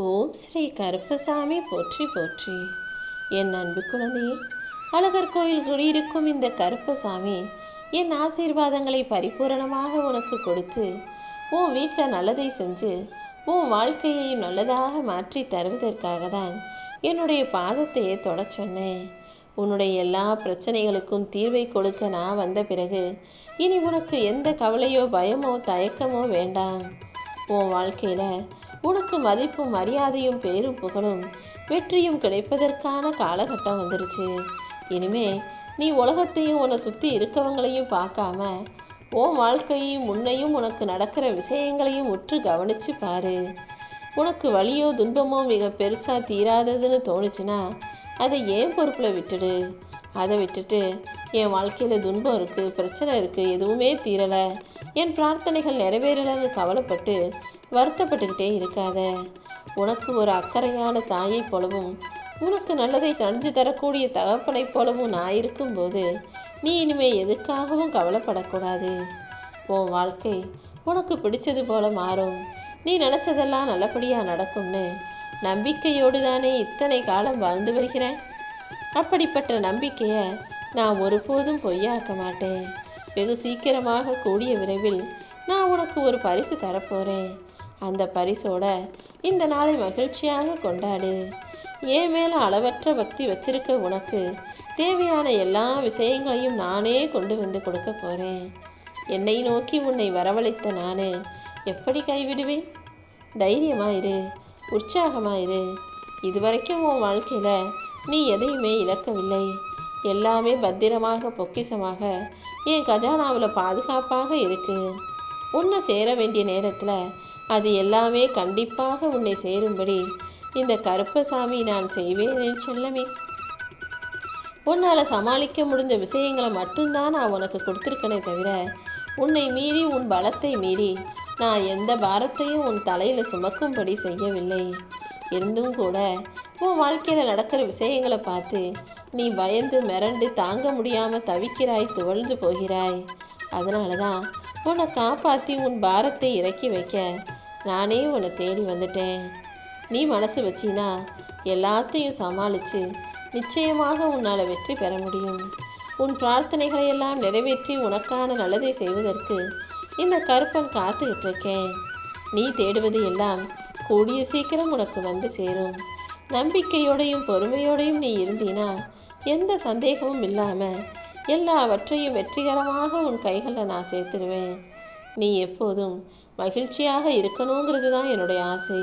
ஓம் ஸ்ரீ கருப்பசாமி போற்றி போற்றி. என் அன்பு குழந்தையே அழகர் கோயில் குடியிருக்கும் இந்த கருப்பசாமி என் ஆசீர்வாதங்களை பரிபூரணமாக உனக்கு கொடுத்து உன் வீட்டில் நல்லதை செஞ்சு உன் வாழ்க்கையையும் நல்லதாக மாற்றி தருவதற்காக தான் என்னுடைய பாதத்தையே தொட சொன்னேன். உன்னுடைய எல்லா பிரச்சனைகளுக்கும் தீர்வை கொடுக்க நான் வந்த பிறகு இனி உனக்கு எந்த கவலையோ பயமோ தயக்கமோ வேண்டாம். உன் வாழ்க்கையில. உனக்கு மதிப்பும் மரியாதையும் பேரும் புகழும் வெற்றியும் கிடைப்பதற்கான காலகட்டம் வந்துருச்சு. இனிமே நீ உலகத்தையும் உன்னை சுற்றி இருக்கவங்களையும் பார்க்காம உன் வாழ்க்கையும் முன்னையும் உனக்கு நடக்கிற விஷயங்களையும் உற்று கவனிச்சு பாரு. உனக்கு வலியோ துன்பமோ மிக பெருசா தீராததுன்னு தோணுச்சுன்னா அதை ஏன் பொறுப்பில் விட்டுடு? அதை விட்டுட்டு என் வாழ்க்கையில் துன்பம் இருக்குது பிரச்சனை இருக்குது எதுவுமே தீரலை. என் பிரார்த்தனைகள் நிறைவேறலன்னு கவலைப்பட்டு வருத்தப்பட்டுக்கிட்டே இருக்காத. உனக்கு ஒரு அக்கறையான தாயைப் போலவும் உனக்கு நல்லதை செஞ்சு தரக்கூடிய தகப்பனைப் போலவும் நான் இருக்கும்போது நீ இனிமே எதுக்காகவும் கவலைப்படக்கூடாது. உன் வாழ்க்கை உனக்கு பிடிச்சது போல மாறும். நீ நினச்சதெல்லாம் நல்லபடியாக நடக்கும்னு நம்பிக்கையோடு தானே இத்தனை காலம் வாழ்ந்து வருகிறேன்? அப்படிப்பட்ட நம்பிக்கையை நான் ஒருபோதும் பொய்யாக்க மாட்டேன். வெகு சீக்கிரமாக கூடிய விரைவில் நான் உனக்கு ஒரு பரிசு தரப்போகிறேன் அந்த பரிசோட இந்த நாளை மகிழ்ச்சியாக கொண்டாடு. என் மேலே அளவற்ற பக்தி வச்சிருக்க உனக்கு தேவையான எல்லா விஷயங்களையும் நானே கொண்டு வந்து கொடுக்க போகிறேன் என்னை நோக்கி உன்னை வரவழைத்த நான் எப்படி கைவிடுவேன்? தைரியமாயிரு உற்சாகமாயிரு. இதுவரைக்கும் உன் வாழ்க்கையில் நீ எதையுமே இழக்கவில்லை. எல்லாமே பத்திரமாக பொக்கிஷமாக என் கஜானாவில் பாதுகாப்பாக இருக்கு. உன்னை சேர வேண்டிய நேரத்தில் அது எல்லாமே கண்டிப்பாக உன்னை சேரும்படி இந்த கருப்பசாமி நான் செய்வேன் சொல்லமே. உன்னால் சமாளிக்க முடிஞ்ச விஷயங்களை மட்டும்தான் நான் உனக்கு கொடுத்துருக்கனே தவிர உன்னை மீறி உன் பலத்தை மீறி நான் எந்த பாரத்தையும் உன் தலையில் சுமக்கும்படி செய்யவில்லை. இருந்தும் கூட உன் வாழ்க்கையில் நடக்கிற விஷயங்களை பார்த்து நீ பயந்து மிரண்டு தாங்க முடியாமல் தவிக்கிறாய் துவழ்ந்து போகிறாய். அதனால தான் உன்னை காப்பாற்றி உன் பாரத்தை இறக்கி வைக்க நானே உன்னை தேடி வந்துட்டேன். நீ மனசு வச்சினா எல்லாத்தையும் சமாளித்து நிச்சயமாக உன்னால் வெற்றி பெற முடியும். உன் பிரார்த்தனைகளை எல்லாம் நிறைவேற்றி உனக்கான நல்லதை செய்வதற்கு இந்த கருப்பன் காத்துக்கிட்டு இருக்கேன் நீ தேடுவது எல்லாம் கூடிய சீக்கிரம் உனக்கு வந்து சேரும். நம்பிக்கையோடையும் பொறுமையோடையும் நீ இருந்தீனா எந்த சந்தேகமும் இல்லாமல் எல்லாவற்றையும் வெற்றிகரமாக உன் கைகளில் நான் சேர்த்துருவேன் நீ எப்போதும் மகிழ்ச்சியாக இருக்கணுங்கிறது தான் என்னுடைய ஆசை.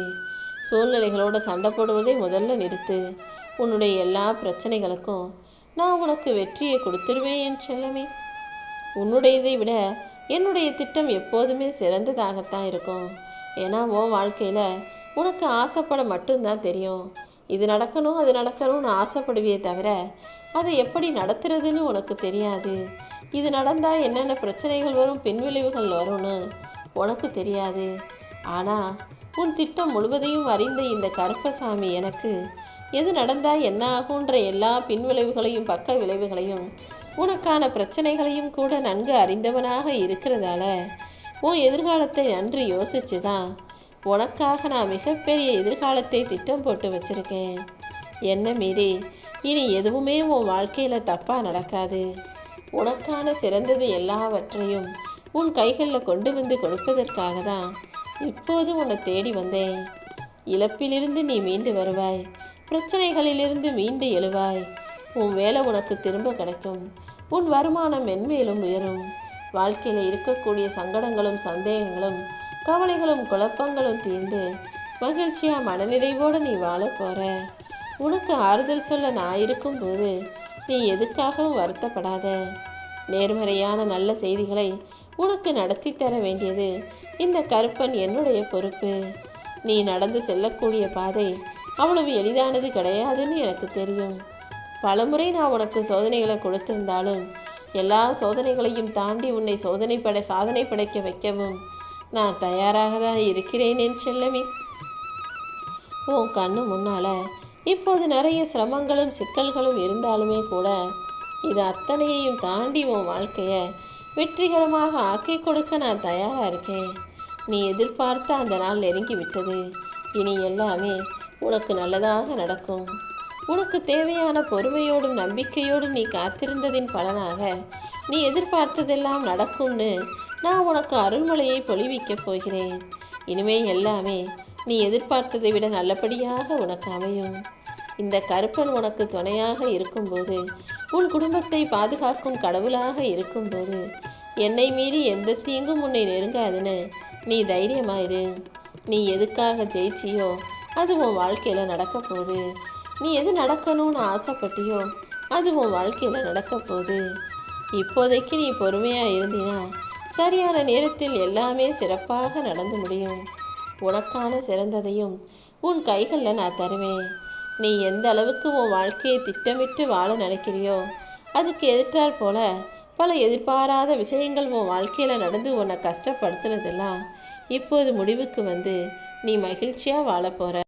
சூழ்நிலைகளோட சண்டை போடுவதை முதல்ல நிறுத்து. உன்னுடைய எல்லா பிரச்சனைகளுக்கும் நான் உனக்கு வெற்றியை கொடுத்துருவேன் என் செல்லமே. உன்னுடையதை விட என்னுடைய திட்டம் எப்போதுமே சிறந்ததாகத்தான் இருக்கும். ஏன்னா உன் வாழ்க்கையில் உனக்கு ஆசைப்பட மட்டும்தான் தெரியும். இது நடக்கணும் அது நடக்கணும்னு ஆசைப்படுவியே தவிர அதை எப்படி நடத்துறதுன்னு உனக்கு தெரியாது. இது நடந்தால் என்னென்ன பிரச்சனைகள் வரும் பின்விளைவுகள் வரும்னு உனக்கு தெரியாது. ஆனால் உன் திட்டம் முழுவதையும் அறிந்த இந்த கருப்பசாமி எனக்கு எது நடந்தால் என்ன ஆகுன்ற எல்லா பின்விளைவுகளையும் பக்க விளைவுகளையும் உனக்கான பிரச்சனைகளையும் கூட நன்கு அறிந்தவனாக இருக்கிறதால உன் எதிர்காலத்தை நன்றி யோசிச்சு தான் உனக்காக நான் மிகப்பெரிய எதிர்காலத்தை திட்டம் போட்டு வச்சிருக்கேன். என்ன மீறி? இனி எதுவுமே உன் வாழ்க்கையில் தப்பாக நடக்காது. உனக்கான சிறந்தது எல்லாவற்றையும் உன் கைகளில் கொண்டு வந்து கொடுப்பதற்காக தான் இப்போது உன்னை தேடி வந்தேன். இழப்பிலிருந்து நீ மீண்டு வருவாய். பிரச்சனைகளிலிருந்து மீண்டு எழுவாய். உன் வேலை உனக்கு திரும்ப கிடைக்கும். உன் வருமானம் மென்மேலும் உயரும். வாழ்க்கையில் இருக்கக்கூடிய சங்கடங்களும் சந்தேகங்களும் கவலைகளும் குழப்பங்களும் தீர்ந்து மகிழ்ச்சியா மனநிறைவோடு நீ வாழ போற. உனக்கு ஆறுதல் சொல்ல நான் இருக்கும்போது நீ எதுக்காகவும் வருத்தப்படாத. நேர்மறையான நல்ல செய்திகளை உனக்கு நடத்தி தர வேண்டியது இந்த கருப்பன் என்னுடைய பொறுப்பு. நீ நடந்து செல்லக்கூடிய பாதை அவ்வளவு எளிதானது கிடையாதுன்னு எனக்கு தெரியும். பலமுறை நான் உனக்கு சோதனைகளை கொடுத்திருந்தாலும் எல்லா சோதனைகளையும் தாண்டி உன்னை சோதனை படை சாதனை படைக்க வைக்கவும் நான் தயாராக தான் இருக்கிறேன் என் செல்லமே. உன் கண்ணு முன்னால இப்போது நிறைய சிரமங்களும் சிக்கல்களும் இருந்தாலுமே கூட இது அத்தனையையும் தாண்டி உன் வாழ்க்கையை வெற்றிகரமாக ஆக்கி கொடுக்க நான் தயாராக இருக்கேன். நீ எதிர்பார்த்த அந்த நாள் நெருங்கி விட்டது இனி எல்லாமே உனக்கு நல்லதாக நடக்கும். உனக்கு தேவையான பொறுமையோடும் நம்பிக்கையோடும் நீ காத்திருந்ததின் பலனாக நீ எதிர்பார்த்ததெல்லாம் நடக்கும்னு நான் உனக்கு அருள்மொழியை பொழிவிக்கப் போகிறேன். இனிமே எல்லாமே நீ எதிர்பார்த்ததை விட நல்லபடியாக உனக்கு அமையும். இந்த கருப்பன் உனக்கு துணையாக இருக்கும்போது உன் குடும்பத்தை பாதுகாக்கும் கடவுளாக இருக்கும்போது என்னை மீறி எந்த தீங்கும் உன்னை நெருங்காதுன்னு நீ தைரியமாயிரு. நீ எதுக்காக ஜெயிச்சியோ அது உன் வாழ்க்கையில் நடக்க போகுது நீ எது நடக்கணும்னு ஆசைப்பட்டியோ அது உன் வாழ்க்கையில் நடக்க போகுது இப்போதைக்கு நீ பொறுமையாக இருந்தினா சரியான நேரத்தில் எல்லாமே சிறப்பாக நடந்து முடியும். உனக்கான சிறந்ததையும் உன் கைகளில் நான் தருவேன். நீ எந்த அளவுக்கு உன் வாழ்க்கையை திட்டமிட்டு வாழ நினைக்கிறியோ அதுக்கு எதிர்த்தால் போல பல எதிர்பாராத விஷயங்கள் உன் வாழ்க்கையில் நடந்து உன்னை கஷ்டப்படுத்துனதெல்லாம் இப்போது முடிவுக்கு வந்து நீ மகிழ்ச்சியாக வாழ